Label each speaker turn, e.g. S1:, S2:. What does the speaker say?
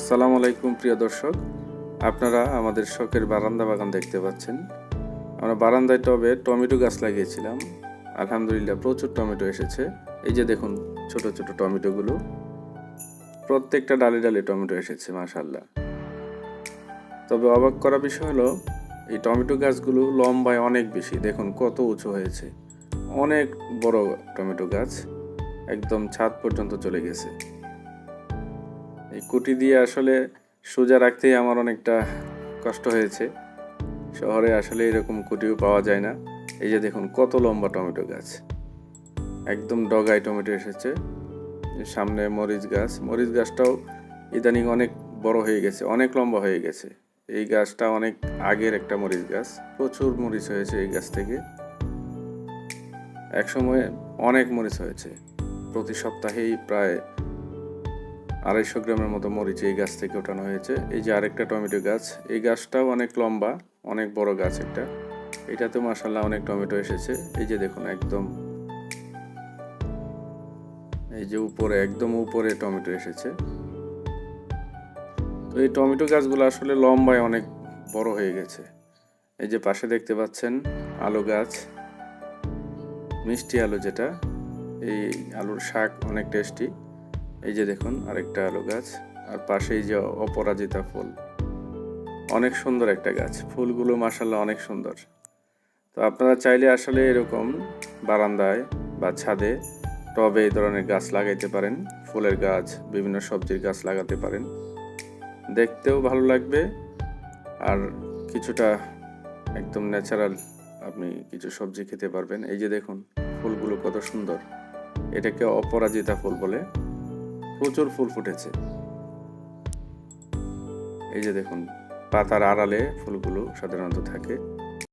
S1: আসসালামু আলাইকুম, প্রিয় দর্শক। আপনারা আমাদের শখের বারান্দা বাগান দেখতে পাচ্ছেন। আমরা বারান্দায় টবে টমেটো গাছ লাগিয়েছিলাম। আলহামদুলিল্লাহ প্রচুর টমেটো এসেছে। এই যে দেখুন, ছোট ছোট টমেটোগুলো। প্রত্যেকটা ডালে ডালে টমেটো এসেছে মাশাল্লাহ তবে অবাক করা বিষয় হলো, এই টমেটো গাছগুলো লম্বায় অনেক বেশি। দেখুন, কত উঁচু হয়েছে। অনেক বড় টমেটো গাছ। একদম ছাদ পর্যন্ত চলে গেছে। এই কুটি দিয়ে আসলে সোজা রাখতেই আমার অনেকটা কষ্ট হয়েছে। শহরে আসলে এরকম কুটিও পাওয়া যায় না। এই যে দেখুন, কত লম্বা টমেটো গাছ। একদম ডগায় টমেটো এসেছে। সামনে মরিচ গাছ। মরিচ গাছটাও ইদানিং অনেক বড় হয়ে গেছে, অনেক লম্বা হয়ে গেছে। এই গাছটা অনেক আগের একটা মরিচ গাছ। প্রচুর মরিচ হয়েছে এই গাছ থেকে। একসময় অনেক মরিচ হয়েছে। প্রতি সপ্তাহেই প্রায় আড়াইশো গ্রামের মতো মরিচ এই গাছ থেকে ওঠানো হয়েছে। এই যে আরেকটা টমেটো গাছ, এই গাছটাও অনেক লম্বা, অনেক বড় গাছ একটা। এটাতে মাসাল্লাহ অনেক টমেটো এসেছে। এই যে দেখুন একদম, এই যে উপরে, একদম উপরে টমেটো এসেছে। তো এই টমেটো গাছগুলো আসলে লম্বায় অনেক বড় হয়ে গেছে। এই যে পাশে দেখতে পাচ্ছেন আলু গাছ, মিষ্টি আলু যেটা, এই আলুর শাক অনেক টেস্টি। এই যে দেখুন, আরেকটা আলু গাছ, আর পাশেই যে অপরাজিতা ফুল। অনেক সুন্দর একটা গাছ, ফুলগুলো মাসাল্লাহ অনেক সুন্দর। তো আপনারা চাইলে আসলে এরকম বারান্দায় বা ছাদে টবে এই ধরনের গাছ লাগাইতে পারেন, ফুলের গাছ, বিভিন্ন সবজির গাছ লাগাতে পারেন। দেখতেও ভালো লাগবে, আর কিছুটা একদম ন্যাচারাল আপনি কিছু সবজি খেতে পারবেন। এই যে দেখুন, ফুলগুলো কত সুন্দর। এটাকে অপরাজিতা ফুল বলে। প্রচুর ফুল ফুটেছে। এই যে দেখুন পাতার আড়ালে ফুলগুলো সাধারণত থাকে।